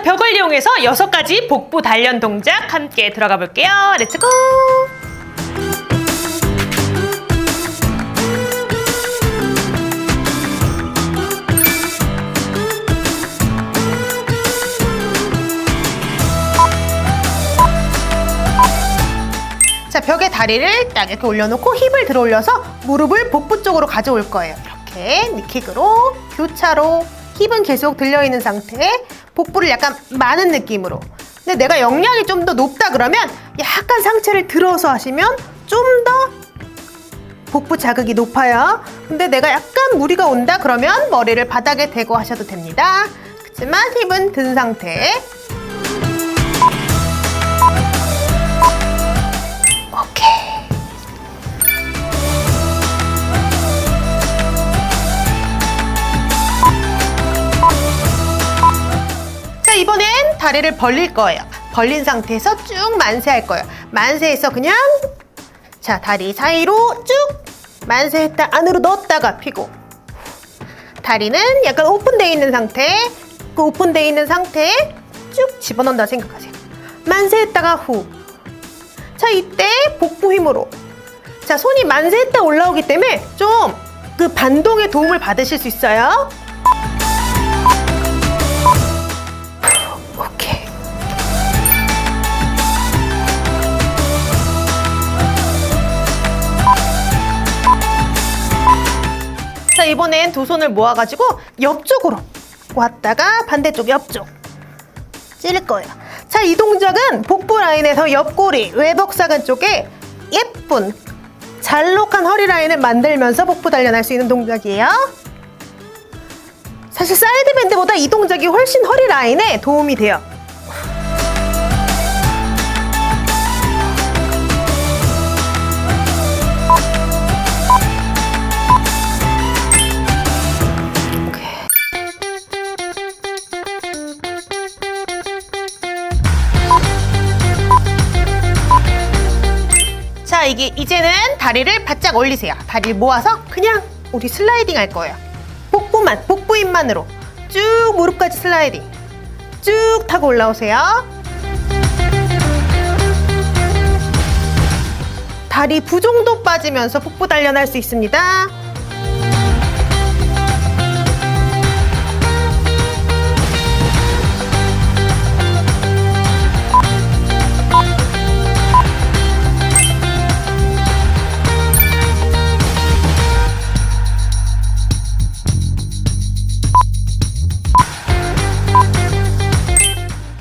자, 벽을 이용해서 여섯 가지 복부 단련 동작 함께 들어가 볼게요. 렛츠고! 자, 벽에 다리를 딱 이렇게 올려놓고 힙을 들어 올려서 무릎을 복부 쪽으로 가져올 거예요. 이렇게 니킥으로 교차로 힙은 계속 들려 있는 상태, 복부를 약간 마는 느낌으로. 근데 내가 역량이 좀 더 높다 그러면 약간 상체를 들어서 하시면 좀 더 복부 자극이 높아요. 근데 내가 약간 무리가 온다 그러면 머리를 바닥에 대고 하셔도 됩니다. 그렇지만 힙은 든 상태. 오 다리를 벌릴 거예요. 벌린 상태에서 쭉 만세할 거예요. 만세해서 그냥 자, 다리 사이로 쭉 만세했다 안으로 넣었다가 피고 다리는 약간 오픈되어 있는 상태 그 오픈되어 있는 상태에 쭉 집어넣는다 생각하세요. 만세했다가 후. 자, 이때 복부 힘으로. 자, 손이 만세했다 올라오기 때문에 좀 그 반동의 도움을 받으실 수 있어요. 이번엔 두 손을 모아가지고 옆쪽으로 왔다가 반대쪽 옆쪽 찌를 거예요. 자, 이 동작은 복부 라인에서 옆구리, 외벽사근 쪽에 예쁜 잘록한 허리 라인을 만들면서 복부 단련할 수 있는 동작이에요. 사실 사이드 밴드보다 이 동작이 훨씬 허리 라인에 도움이 돼요. 이제는 다리를 바짝 올리세요. 다리를 모아서 그냥 우리 슬라이딩 할 거예요. 복부만, 복부 힘만으로 쭉 무릎까지 슬라이딩. 쭉 타고 올라오세요. 다리 부정도 빠지면서 복부 단련할 수 있습니다.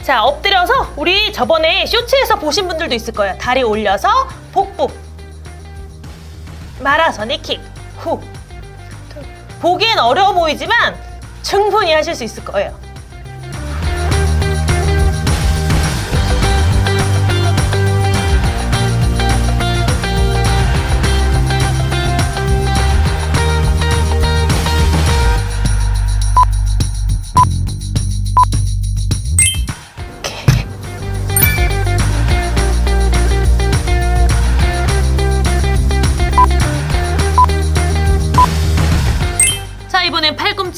자, 엎드려서 우리 저번에 쇼츠에서 보신 분들도 있을 거예요. 다리 올려서 복부. 말아서 니킥. 후. 보기엔 어려워 보이지만 충분히 하실 수 있을 거예요.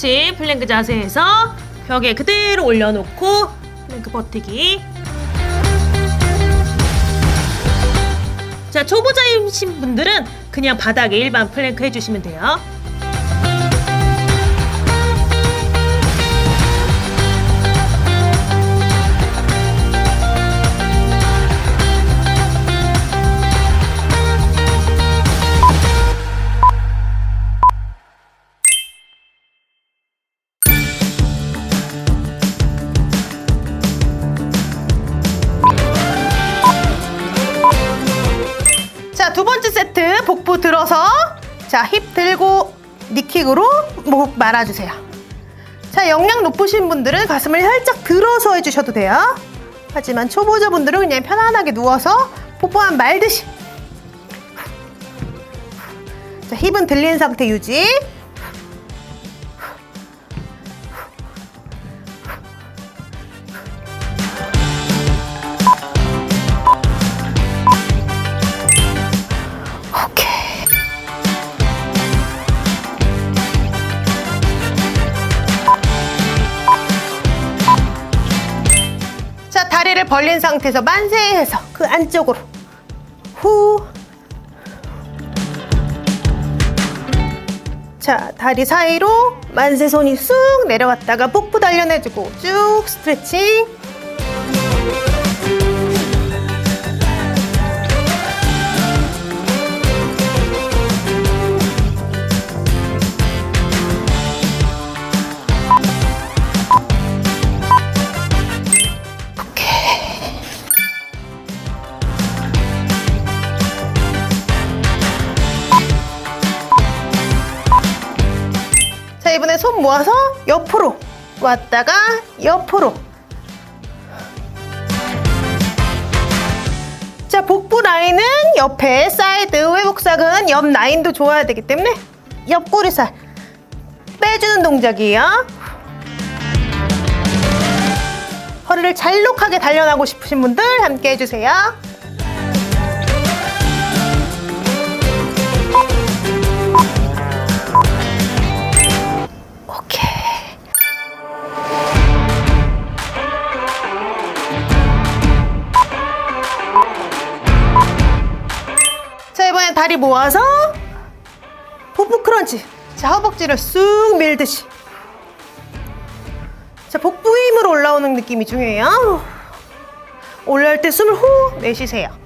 팔꿈치 플랭크 자세에서 벽에 그대로 올려놓고 플랭크 버티기. 자, 초보자이신 분들은 그냥 바닥에 일반 플랭크 해주시면 돼요. 자, 두 번째 세트 복부 들어서 자, 힙 들고 니킥으로 목 말아주세요. 자, 역량 높으신 분들은 가슴을 살짝 들어서 해주셔도 돼요. 하지만 초보자분들은 그냥 편안하게 누워서 뽀뽀한 말듯이 자, 힙은 들린 상태 유지. 벌린 상태에서 만세해서 그 안쪽으로 후. 자, 다리 사이로 만세 손이 쑥 내려갔다가 복부 단련해주고 쭉 스트레칭. 자, 이번에 손 모아서 옆으로 왔다가 옆으로. 자, 복부 라인은 옆에 사이드, 회복삭은 옆 라인도 좋아야 되기 때문에 옆구리살 빼주는 동작이에요. 허리를 잘록하게 단련하고 싶으신 분들 함께 해주세요. 오케이. 자, 이번엔 다리 모아서 복부 크런치. 자, 허벅지를 쑥 밀듯이. 자, 복부 힘으로 올라오는 느낌이 중요해요. 올라올 때 숨을 후 내쉬세요.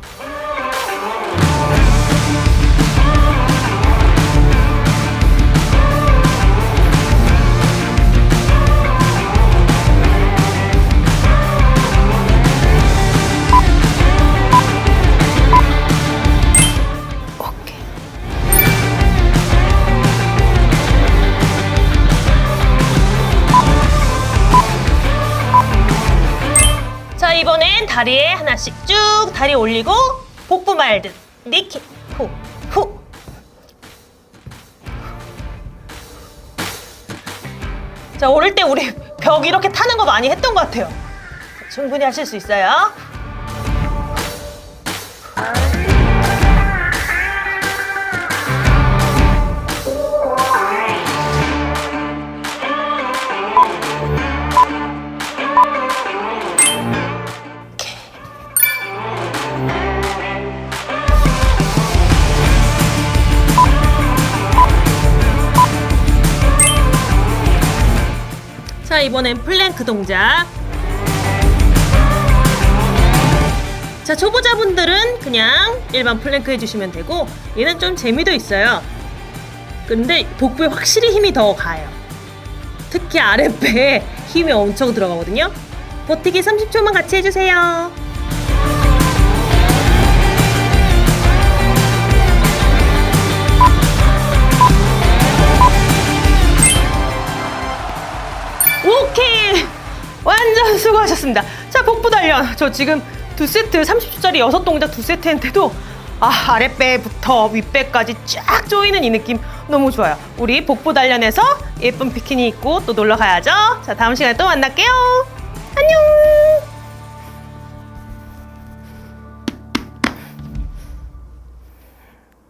이번엔 다리에 하나씩 쭉 다리 올리고 복부 말듯 니킥 후 후. 자 오를 때 우리 벽 이렇게 타는 거 많이 했던 것 같아요. 충분히 하실 수 있어요 이번엔 플랭크 동작. 자 초보자분들은 그냥 일반 플랭크 해주시면 되고 얘는 좀 재미도 있어요. 근데 복부에 확실히 힘이 더 가요. 특히 아랫배에 힘이 엄청 들어가거든요. 버티기 30초만 같이 해주세요 하셨습니다. 자, 복부 단련. 저 지금 두 세트, 30초짜리 여섯 동작 두 세트 했는데도 아, 아랫배부터 윗배까지 쫙 조이는 이 느낌 너무 좋아요. 우리 복부 단련해서 예쁜 비키니 입고 또 놀러 가야죠. 자, 다음 시간에 또 만날게요. 안녕!